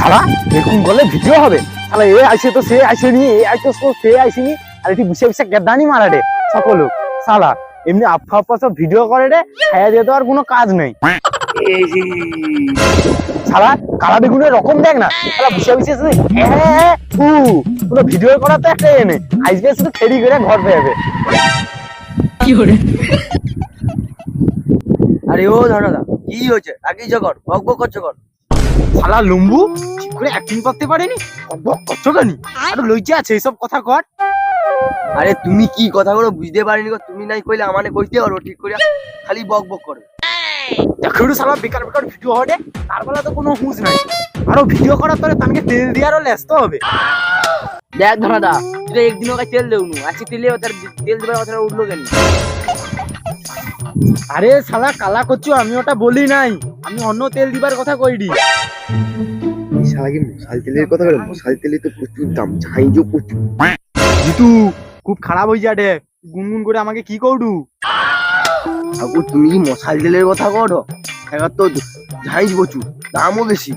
সালা এরকম করলে ভিডিও হবে। সালা এ আইসে তো সে আইসেনি এ আইসে তো সে আইসেনি আর এটি বসে বসে গেদানি মারা রে সকল লোক। সালা এমনি আফা আফা সব ভিডিও করে রে খাইয়া যেতে আর কোনো কাজ নেই। সালা কালা বেগুনের রকম দেখ না। সালা বসে বসে শুধু হ্যাঁ হ্যাঁ উ পুরো ভিডিও করা তো একটা এ নেই। আজকে শুধু ফেরি করে ঘর পেয়ে আরে ও ধরনা কি হয়েছে? একই জগর বক বক করছ কর। শালা লম্বু ঠিক করে অ্যাক্টিং করতে পারেনি? করছ কেন? আর লজ্জা আছে এইসব কথা কর। আরে তুমি কি কথাগুলো বুঝতে পারিনি গো তুমি নাই কইলে কইতে পারো ঠিক করে খালি বক বক করো। দেখো শালা বেকার বেকার ভিডিও হবে তার বেলা তো কোনো হুঁশ নাই। আরও ভিডিও করার পরে তাকে তেল লেসতে হবে। দেখ ধরনা তুই একদিন ওকে তেল দেও নু আজকে তেলে তার তেল দেবার কথাটা উঠল কেন? আরে শালা কালা করছ আমি ওটা বলি নাই। আমি অন্য তেল দিবার কথা কইডি এই শালা কি মশাল তেলের কথা বলে মশাল তেলে তো প্রচুর দাম ঝাইজও প্রচুর। জিতু খুব খারাপ হয়ে যাবে গুনগুন করে আমাকে কি ঠাকুর তুমি কি মশাল তেলের কথা করো এবার তো ঝাইজ প্রচুর দামও বেশি।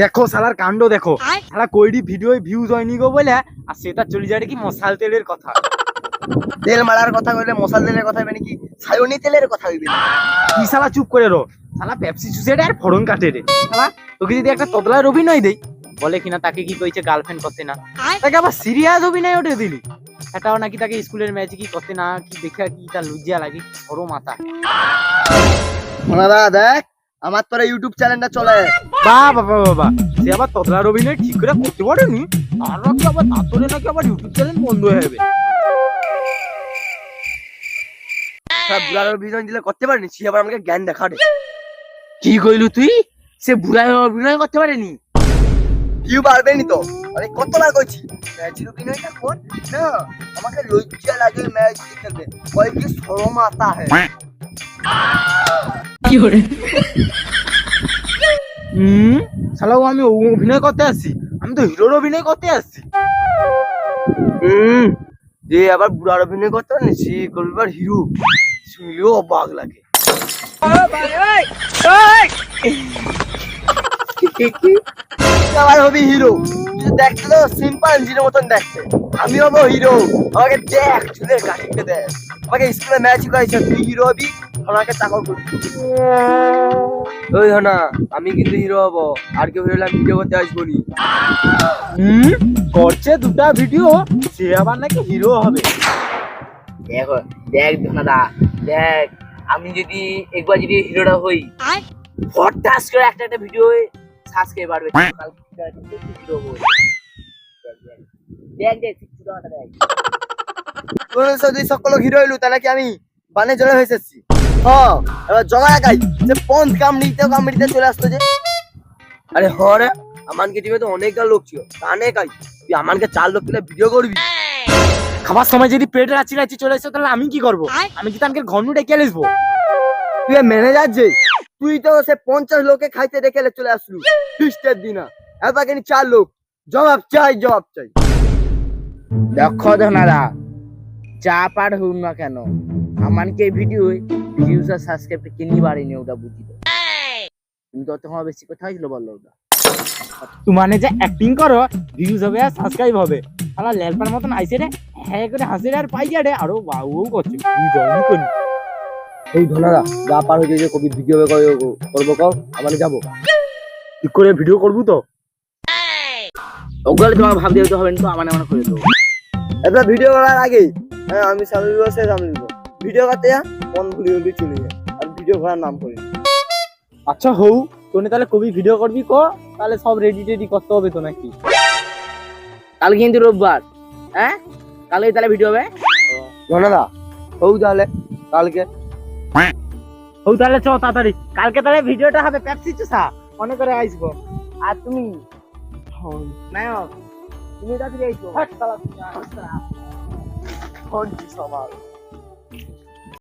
দেখো সালার কাণ্ড দেখো। শালা কইডি ভিডিও ভিউজ হয়নি গো বলে আর সেটা চলে যাবে কি মশাল তেলের কথা। তেল মারার কথা কইলে মশাল তেলের কথা হইবে নাকি? সায়নি তেলের কথা হইবে। কি শালা চুপ করে রো? শালা পেপসি চুষে রে আর ফড়ন কাটে রে। শালা তোকে যদি একটা তদলার অভিনয় দেই বলে কিনা তাকে কি কইছে গার্লফ্রেন্ড করতে না? তাকে আবার সিরিয়াস অভিনয় ওঠে দিলি। এটাও নাকি তাকে স্কুলের ম্যাচে কি করতে না কি দেখে কি তার লজ্জা লাগে বড় মাথা। দাদা দেখ আমার তোরা ইউটিউব চ্যানেলটা চলে। বা বাবা বাবা সে আবার তদলার অভিনয় ঠিক করে করতে পারেনি? আর নাকি আবার তারপরে নাকি আবার ইউটিউব চ্যানেল বন্ধ হয়ে যাবে। সব বুড়ার অভিনয় দিলে করতে পারিনি সে আবার আমাকে জ্ঞান দেখাবে। কি কইলু তুই? সে বুড়ায় অভিনয় করতে পারেনি। ভিউ বাড়বেনি তো। আমি কতবার কইছি? ম্যাচের অভিনয়টা কর না আমাকে লজ্জা লাগে ম্যাচ কয় কি শরম আতা হ্যায় হুম? শালাও আমি ও- অভিনয় করতে আসছি। আমি তো হিরোর অভিনয় করতে আসছি। হুম? যে আবার বুড়ার অভিনয় করতে পারেনি সে করবে হিরো। শুনলেও অবাক লাগে। হবি হিরো দেখতে তো মতন দেখতে। আমি হব হিরো আমাকে দেখ চুলের দেখ। আমাকে স্কুলে ম্যাচ করেছে তুই হিরো হবি আমাকে চাকর করবি। ওই না আমি কিন্তু হিরো হব। আর কেউ হিরো ভিডিও করতে আসব নি। হুম? করছে দুটা ভিডিও সে আবার নাকি হিরো হবে। দেখো দেখ ধনাদা দেখ। আমি যদি একবার যদি হিরোটা হই হঠাৎ করে একটা একটা ভিডিও সাবস্ক্রাইব বাড়বে যদি সকল হিরো হইলু তাহলে কি আমি বানে জলে হয়ে এসেছি? হ্যাঁ এবার জগা একাই যে পন্থ কামড়িতে কামড়িতে চলে আসতো যে। আরে হ রে আমানকে টিমে তো অনেকটা লোক ছিল। তুই আমানকে চার লোক পেলে ভিডিও করবি? খাবার সময় যদি পেট রাচি রাচি চলে এসে তাহলে আমি কি করব? আমি কি তাকে ঘন্টু ডেকে লিসবো? তুই ম্যানেজার যে তুই তো সে পঞ্চাশ লোকে খাইতে রেখে চলে আসলু। ফিস্টের দিনা। কিন্তু চার লোক। জবাব চাই জবাব চাই। দেখো ধনাদা চা পার হউন না কেন আমানকে ভিডিও ভিউজ আর সাবস্ক্রাইব কিনি বাড়িনি ওটা বুঝি তো তুমি তো তোমার বেশি কথা হয়েছিল বলল ওটা। তোমানে যে অ্যাক্টিং করো ভিউজ হবে আর সাবস্ক্রাইব হবে। শালা লেলপার মতন আইসে রে। হ্যাঁ করে হাসে রে আর আরও বাউ করছে ভিউজ হয়নি কোন এই ধনারা যা পার হয়ে যে কবি ভিডিও করব কও আমার যাব। ঠিক করে ভিডিও করব তো? ওগুলো তোমার দিতে হবে তো আমার আমার করে দেবো। এবার ভিডিও করার আগে হ্যাঁ আমি সামনে দিব সে সামনে দিব ভিডিও করতে যা মন ভুলি ভুলি চলে যায় আর ভিডিও করার নাম করি। আচ্ছা হউ তোনে তাহলে কবি ভিডিও করবি কো তাহলে সব রেডি টেডি করতে হবে তো নাকি? কাল কিন্তু রোববার হ্যাঁ? কালকে তাহলে ভিডিও হবে। ঘনাদা হউ তাহলে কালকে। হউ তাহলে চ তাড়াতাড়ি। কালকে তাহলে ভিডিওটা হবে পেপসি চুষা মনে করে আসব আর তুমি? নায়ক তুমি তাড়াতাড়ি আইসো। ফোন সবার